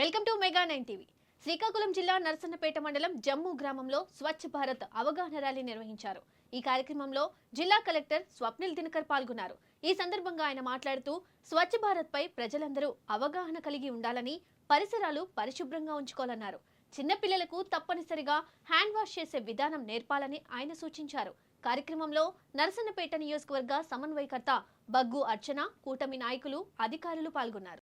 Welcome to mega nine TV. Srikakulam జిల్లా నరసన్నపేట మండలం జమ్ము గ్రామంలో స్వచ్ఛ భారత్ అవగాహన ర్యాలీ నిర్వహించారు. ఈ కార్యక్రమంలో జిల్లా కలెక్టర్ స్వప్నిల్ దినకర్ పాల్గొన్నారు. ఈ సందర్భంగా ఆయన మాట్లాడుతూ స్వచ్ఛ భారత్ పై ప్రజలందరూ అవగాహన కలిగి ఉండాలని పరిసరాలు పరిశుభ్రంగా ఉంచుకోవాలన్నారు. చిన్నపిల్లలకు తప్పనిసరిగా హ్యాండ్ వాష్ చేసే విధానం నేర్పాలని ఆయన సూచించారు. కార్యక్రమంలో నరసన్నపేట నియోజకవర్గ సమన్వయకర్త బగ్గు అర్చన కూటమి నాయకులు అధికారులు పాల్గొన్నారు.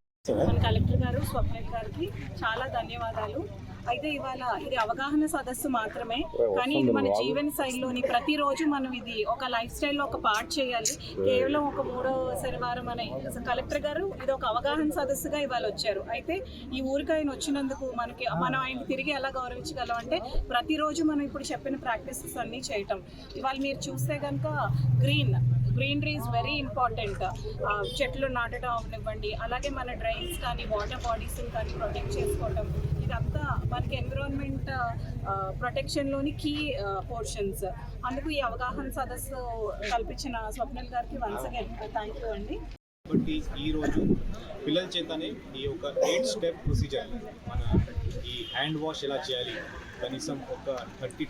మన కలెక్టర్ గారు స్వప్నిల్ గారికి చాలా ధన్యవాదాలు. అయితే ఇవాళ ఇది అవగాహన సదస్సు మాత్రమే కానీ ఇది మన జీవన శైలిలోని ప్రతిరోజు మనం ఇది ఒక లైఫ్ స్టైల్లో ఒక పార్ట్ చేయాలి. కేవలం ఒక మూడో శనివారం అనే కలెక్టర్ గారు ఇది ఒక అవగాహన సదస్సుగా ఇవాళ వచ్చారు. అయితే ఈ ఊరికి ఆయన వచ్చినందుకు మనకి మనం ఆయన తిరిగి ఎలా గౌరవించగలం అంటే ప్రతిరోజు మనం ఇప్పుడు చెప్పిన ప్రాక్టీసెస్ అన్నీ చేయటం. ఇవాళ మీరు చూస్తే కనుక green greenery is very important చెట్లు నాటడం అవనివ్వండి అలాగే మన డ్రైన్స్ కానీ వాటర్ బాడీస్ కానీ ప్రొటెక్ట్ చేసుకోవటం. ఇదంతా మనకి ఎన్విరాన్మెంట్ ప్రొటెక్షన్లోని కీ పోర్షన్స్ అందుకు ఈ అవగాహన సదస్సు కల్పించిన స్వప్నల్ గారికి వన్స్ అగైన్ థ్యాంక్ యూ అండి. కాబట్టి ఈ రోజు పిల్లల చేతనే ఈ యొక్క ఎయిట్ స్టెప్ ప్రొసీజర్ మన ఈ హ్యాండ్ వాష్ ఎలా చేయాలి? కనీసం ఒక థర్టీ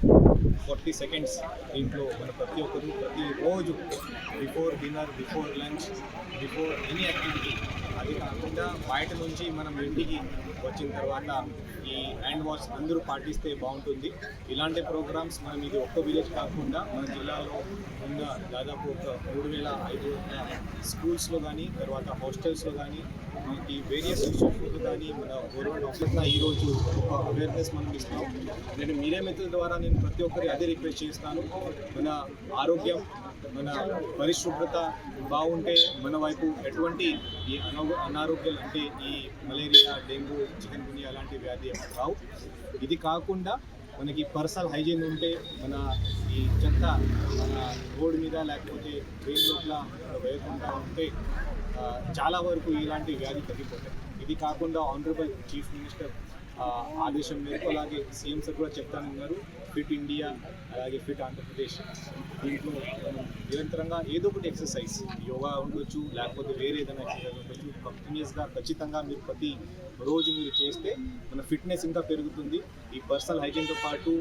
ఫార్టీ సెకండ్స్ దీంట్లో మన ప్రతి ఒక్కరు ప్రతి రోజు before dinner before lunch before any activity అది కాకుండా బయట నుంచి మనం ఇంటికి వచ్చిన తర్వాత ఈ హ్యాండ్ వాష్ అందరూ పాటిస్తే బాగుంటుంది. ఇలాంటి ప్రోగ్రామ్స్ మనం ఇది ఒక్క విలేజ్ కాకుండా మన జిల్లాలో ఉన్న దాదాపు ఒక మూడు వేల ఐదు స్కూల్స్లో కానీ తర్వాత హాస్టల్స్లో కానీ మనకి వేరియస్ ఇన్స్టిట్యూట్లు కానీ మన గవర్నమెంట్ ఆఫీస్లో ఈరోజు ఒక అవేర్నెస్ మనం ఇస్తున్నాం. నేను మీడియా మిత్రుల ద్వారా నేను ప్రతి ఒక్కరి అదే రిక్వెస్ట్ చేస్తాను. మన ఆరోగ్యం మన పరిశుభ్రత బాగుంటే మన వైపు ఎటువంటి ఈ అనో అనారోగ్యాలు అంటే ఈ మలేరియా డెంగ్యూ చికెన్ గునియా అలాంటి వ్యాధి రావు. ఇది కాకుండా మనకి పర్సనల్ హైజీన్ ఉంటే మన ఈ చెత్త మన రోడ్ మీద లేకపోతే ట్రైన్ లోపల వేయకుండా ఉంటే చాలా వరకు ఇలాంటి వ్యాధి తగ్గిపోతాయి. ఇది కాకుండా ఆనరబుల్ చీఫ్ మినిస్టర్ ఆదేశం మేరకు అలాగే సీఎం సార్ కూడా చెప్తానన్నారు ఫిట్ ఇండియా అలాగే ఫిట్ ఆంధ్రప్రదేశ్ దీంట్లో మనం నిరంతరంగా ఏదో ఒకటి ఎక్సర్సైజ్ యోగా ఉండొచ్చు లేకపోతే వేరే ఏదైనా ఎక్సర్సైజ్ ఉండొచ్చు. కంటిన్యూస్గా ఖచ్చితంగా మీరు ప్రతి రోజు మీరు చేస్తే మన ఫిట్నెస్ ఇంకా పెరుగుతుంది. ఈ పర్సనల్ హైజీన్తో పాటు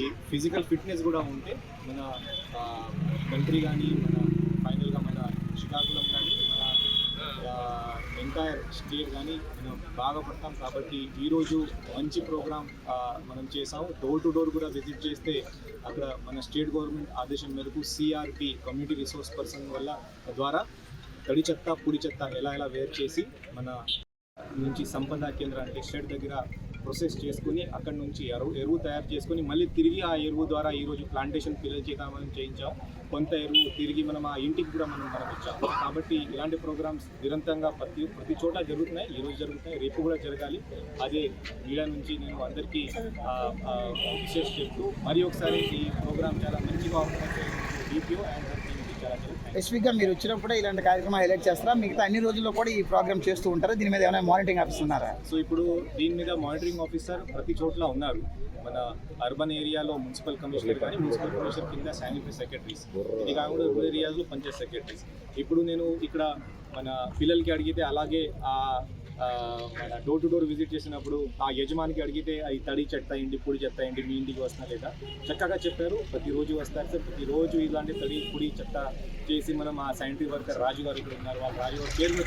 ఈ ఫిజికల్ ఫిట్నెస్ కూడా ఉంటే మన కంట్రీ కానీ మన ఫైనల్గా మన శ్రీకాకుళం కానీ ఎంటైర్ స్టేట్ కానీ మనం బాగా పడతాం. కాబట్టి ఈరోజు మంచి ప్రోగ్రామ్ మనం చేసాం డోర్ టు డోర్ కూడా విజిట్ చేస్తే అక్కడ మన స్టేట్ గవర్నమెంట్ ఆదేశం మేరకు సిఆర్పి కమ్యూనిటీ రిసోర్స్ పర్సన్ వల్ల ద్వారా తడి చెత్త పొడి చెత్త ఎలా ఎలా వేరు చేసి మన నుంచి సంపద కేంద్రం అంటే దగ్గర ప్రొసెస్ చేసుకుని అక్కడ నుంచి ఎరువు ఎరువు తయారు చేసుకొని మళ్ళీ తిరిగి ఆ ఎరువు ద్వారా ఈరోజు ప్లాంటేషన్ పిల్లల చేత మనం చేయించాం. కొంత ఎరువు తిరిగి మనం ఆ ఇంటికి కూడా మనం మనం కాబట్టి ఇలాంటి ప్రోగ్రామ్స్ నిరంతరంగా ప్రతి ప్రతి చోట జరుగుతున్నాయి. ఈ రోజు జరుగుతున్నాయి. రేపు కూడా జరగాలి. అదే మీడియా నుంచి నేను అందరికీ విశేష చెప్తూ మరి ఒకసారి ఈ ప్రోగ్రామ్ చాలా మంచిగా ఉంటుంది డిపిఓ అండ్ చాలా స్పెసిఫిక్గా మీరు వచ్చినప్పుడే ఇలాంటి కార్యక్రమం హైలైట్ చేస్తారా? మిగతా అన్ని రోజుల్లో కూడా ఈ ప్రోగ్రామ్ చేస్తూ ఉంటారా? దీని మీద ఏమైనా మానిటరింగ్ ఆఫీస్ ఉన్నారా? సో ఇప్పుడు దీని మీద మానిటరింగ్ ఆఫీసర్ ప్రతి చోట్ల ఉన్నారు. మన అర్బన్ ఏరియాలో మున్సిపల్ కమిషనర్ కానీ మున్సిపల్ కమిషనర్ కింద శానిటరీ సెక్రటరీస్ ఇది కాకుండా రూరల్ ఏరియాలో పంచాయత్ సెక్రటరీస్ ఇప్పుడు నేను ఇక్కడ మన పిల్లలకి అడిగితే అలాగే ఆ ఆ, మన డోర్ టు డోర్ విజిట్ చేసినప్పుడు ఆ యజమానికి అడిగితే అది తడి చెత్త అయింది పొడి చెత్త అయింది మీ ఇంటికి వస్తున్నా లేదా? చక్కగా చెప్పారు. ప్రతిరోజు వస్తారు సార్. ప్రతిరోజు ఇలాంటి తడి పొడి చెత్త చేసి మనం ఆ సైంటిఫిక్ వర్కర్ రాజు గారు ఇక్కడ ఉన్నారు. వాళ్ళు రాజు గారు పేరు మీద